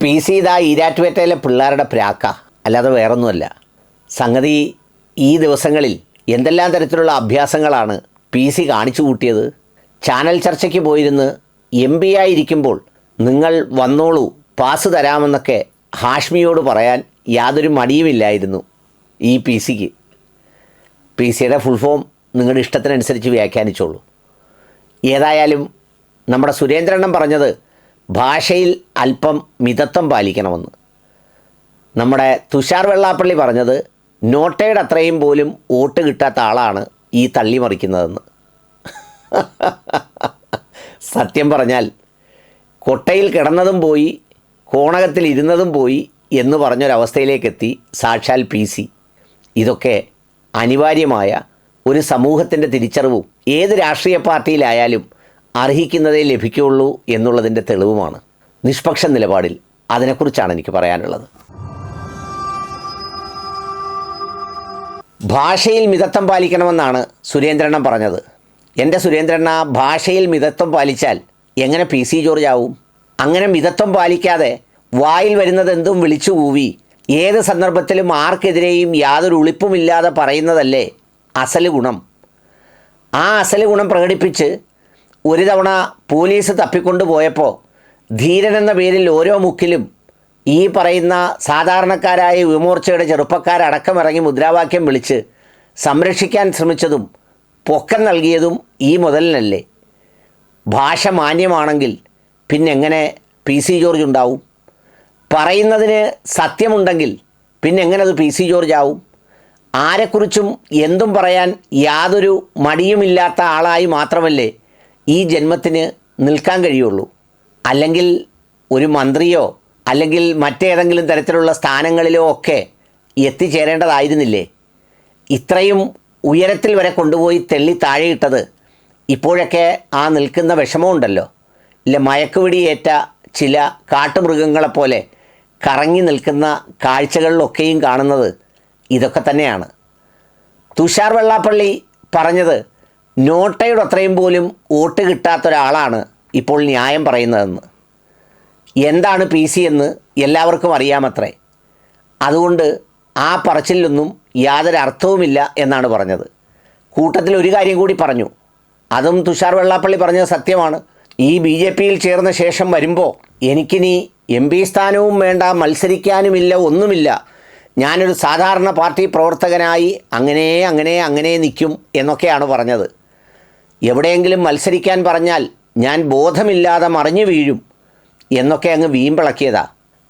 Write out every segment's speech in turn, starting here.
P C ഇതാ ഈരാറ്റുപേട്ടയിലെ പിള്ളേരുടെ പ്രാക്ക. അല്ലാതെ വേറൊന്നുമല്ല. സംഗതി ഈ ദിവസങ്ങളിൽ എന്തെല്ലാം തരത്തിലുള്ള അഭ്യാസങ്ങളാണ് പി സി കാണിച്ചു കൂട്ടിയത്? ചാനൽ ചർച്ചയ്ക്ക് പോയിരുന്ന് എം പി ആയിരിക്കുമ്പോൾ നിങ്ങൾ വന്നോളൂ പാസ് തരാമെന്നൊക്കെ ഹാഷ്മിയോട് പറയാൻ യാതൊരു മടിയുമില്ലായിരുന്നു ഈ പി സിക്ക്. പി സിയുടെ ഫുൾ ഫോം നിങ്ങളുടെ ഇഷ്ടത്തിനനുസരിച്ച് വ്യാഖ്യാനിച്ചോളൂ. ഏതായാലും നമ്മുടെ സുരേന്ദ്രണ്ണം പറഞ്ഞത് ഭാഷയിൽ അല്പം മിതത്വം പാലിക്കണമെന്ന്. നമ്മുടെ തുഷാർ വെള്ളാപ്പള്ളി പറഞ്ഞത് നോട്ടയുടെ അത്രയും പോലും വോട്ട് കിട്ടാത്ത ആളാണ് ഈ തള്ളി മറിക്കുന്നതെന്ന്. സത്യം പറഞ്ഞാൽ കൊട്ടയിൽ കിടന്നതും പോയി കോണകത്തിൽ ഇരുന്നതും പോയി എന്ന് പറഞ്ഞൊരവസ്ഥയിലേക്കെത്തി സാക്ഷാൽ പി സി. ഇതൊക്കെ അനിവാര്യമായ ഒരു സമൂഹത്തിന്റെ തിരിച്ചറിവും ഏത് രാഷ്ട്രീയ പാർട്ടിയിലായാലും അർഹിക്കുന്നതേ ലഭിക്കുകയുള്ളൂ എന്നുള്ളതിന്റെ തെളിവുമാണ്. നിഷ്പക്ഷ നിലപാടിൽ അതിനെക്കുറിച്ചാണ് എനിക്ക് പറയാനുള്ളത്. ഭാഷയിൽ മിതത്വം പാലിക്കണമെന്നാണ് സുരേന്ദ്രണ്ണം പറഞ്ഞത്. എന്റെ സുരേന്ദ്രണ്ണ ഭാഷയിൽ മിതത്വം പാലിച്ചാൽ എങ്ങനെ പി സി ജോർജ് ആവും? അങ്ങനെ മിതത്വം പാലിക്കാതെ വായിൽ വരുന്നത് എന്തും വിളിച്ചു കൂവി ഏത് സന്ദർഭത്തിലും ആർക്കെതിരെയും യാതൊരു ഉളിപ്പുമില്ലാതെ പറയുന്നതല്ലേ അസൽ ഗുണം. ആ അസൽ ഗുണം പ്രകടിപ്പിച്ച് ഒരു തവണ പോലീസ് തപ്പിക്കൊണ്ടു പോയപ്പോൾ ധീരൻ എന്ന പേരിൽ ഓരോ മുക്കിലും ഈ പറയുന്ന സാധാരണക്കാരായ യുവമോർച്ചയുടെ ചെറുപ്പക്കാരടക്കം ഇറങ്ങി മുദ്രാവാക്യം വിളിച്ച് സംരക്ഷിക്കാൻ ശ്രമിച്ചതും പൊക്കം നൽകിയതും ഈ മുതലിനല്ലേ. ഭാഷ മാന്യമാണെങ്കിൽ പിന്നെങ്ങനെ പി സി ജോർജ് ഉണ്ടാവും? പറയുന്നതിന് സത്യമുണ്ടെങ്കിൽ പിന്നെ എങ്ങനെ അത് പി സി ജോർജ് ആവും? ആരെക്കുറിച്ചും എന്തും പറയാൻ യാതൊരു മടിയുമില്ലാത്ത ആളായി മാത്രമല്ലേ ഈ ജന്മത്തിന് നിൽക്കാൻ കഴിയുള്ളൂ. അല്ലെങ്കിൽ ഒരു മന്ത്രിയോ അല്ലെങ്കിൽ മറ്റേതെങ്കിലും തരത്തിലുള്ള സ്ഥാനങ്ങളിലോ ഒക്കെ എത്തിച്ചേരേണ്ടതായിരുന്നില്ലേ? ഇത്രയും ഉയരത്തിൽ വരെ കൊണ്ടുപോയി തെള്ളി താഴെയിട്ടത് ഇപ്പോഴൊക്കെ ആ നിൽക്കുന്ന വിഷമമുണ്ടല്ലോ. ഇല്ല മയക്കുപിടിയേറ്റ ചില കാട്ടുമൃഗങ്ങളെപ്പോലെ കറങ്ങി നിൽക്കുന്ന കാഴ്ചകളിലൊക്കെയും കാണുന്നത് ഇതൊക്കെ തന്നെയാണ്. തുഷാർ വെള്ളാപ്പള്ളി പറഞ്ഞത് നോട്ടയുടെ അത്രയും പോലും വോട്ട് കിട്ടാത്ത ഒരാളാണ് ഇപ്പോൾ ന്യായം പറയുന്നതെന്ന്. എന്താണ് പി സി എന്ന് എല്ലാവർക്കും അറിയാമത്രേ. അതുകൊണ്ട് ആ പറച്ചിലൊന്നും യാതൊരു അർത്ഥവുമില്ല എന്നാണ് പറഞ്ഞത്. കൂട്ടത്തിൽ ഒരു കാര്യം കൂടി പറഞ്ഞു. അതും തുഷാർ വെള്ളാപ്പള്ളി പറഞ്ഞത് സത്യമാണ്. ഈ ബി ജെ പിയിൽ ചേർന്ന ശേഷം വരുമ്പോൾ എനിക്കിനി എം പി സ്ഥാനവും വേണ്ട മത്സരിക്കാനുമില്ല ഒന്നുമില്ല. ഞാനൊരു സാധാരണ പാർട്ടി പ്രവർത്തകനായി അങ്ങനെ അങ്ങനെ അങ്ങനെ നിൽക്കും എന്നൊക്കെയാണ് പറഞ്ഞത്. എവിടെയെങ്കിലും മത്സരിക്കാൻ പറഞ്ഞാൽ ഞാൻ ബോധമില്ലാതെ മറിഞ്ഞു വീഴും എന്നൊക്കെ അങ്ങ് വീമ്പിളക്കിയതാ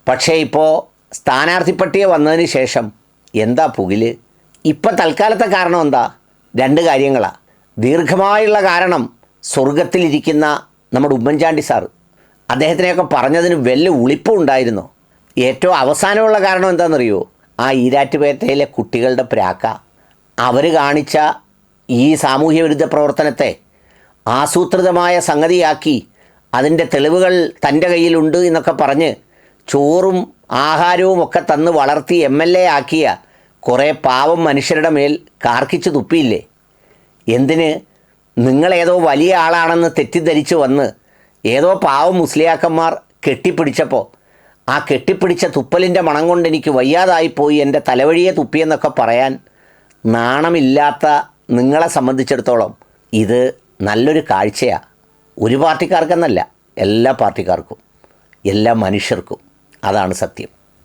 പക്ഷേ ഇപ്പോൾ സ്ഥാനാർത്ഥിപ്പട്ടിക വന്നതിന് ശേഷം എന്താ പുകിൽ? ഇപ്പം തൽക്കാലത്തെ കാരണം എന്താ? രണ്ട് കാര്യങ്ങളാണ് ദീർഘമായുള്ള കാരണം സ്വർഗത്തിലിരിക്കുന്ന നമ്മുടെ ഉമ്മൻചാണ്ടി സാറ് അദ്ദേഹത്തിനെയൊക്കെ പറഞ്ഞതിന് വല്ല ഉളിപ്പും ഉണ്ടായിരുന്നോ. ഏറ്റവും അവസാനമുള്ള കാരണം എന്താണെന്നറിയോ? ആ ഈരാറ്റുപേട്ടയിലെ കുട്ടികളുടെ പ്രാക്ക. അവർ കാണിച്ച ഈ സാമൂഹ്യ വിരുദ്ധ പ്രവർത്തനത്തെ ആസൂത്രിതമായ സംഗതിയാക്കി അതിന്റെ തെളിവുകൾ തന്റെ കയ്യിലുണ്ട് എന്നൊക്കെ പറഞ്ഞ് ചോറും ആഹാരവും ഒക്കെ തന്ന് വളർത്തി എം എൽ എ ആക്കിയ കുറേ പാവം മനുഷ്യരുടെ മേൽ കാർക്കിച്ച് തുപ്പിയില്ലേ? എന്തിന്? നിങ്ങളേതോ വലിയ ആളാണെന്ന് തെറ്റിദ്ധരിച്ച് വന്ന് ഏതോ പാവം മുസ്ലിയാക്കന്മാർ കെട്ടിപ്പിടിച്ചപ്പോൾ ആ കെട്ടിപ്പിടിച്ച തുപ്പലിന്റെ മണം കൊണ്ട് എനിക്ക് വയ്യാതായിപ്പോയി എന്റെ തലവഴിയെ തുപ്പിയെന്നൊക്കെ പറയാൻ നാണമില്ലാത്ത നിങ്ങളെ സംബന്ധിച്ചിടത്തോളം ഇത് നല്ലൊരു കാഴ്ചയാണ് ഒരു പാർട്ടിക്കാർക്കെന്നല്ല എല്ലാ പാർട്ടിക്കാർക്കും എല്ലാ മനുഷ്യർക്കും. അതാണ് സത്യം.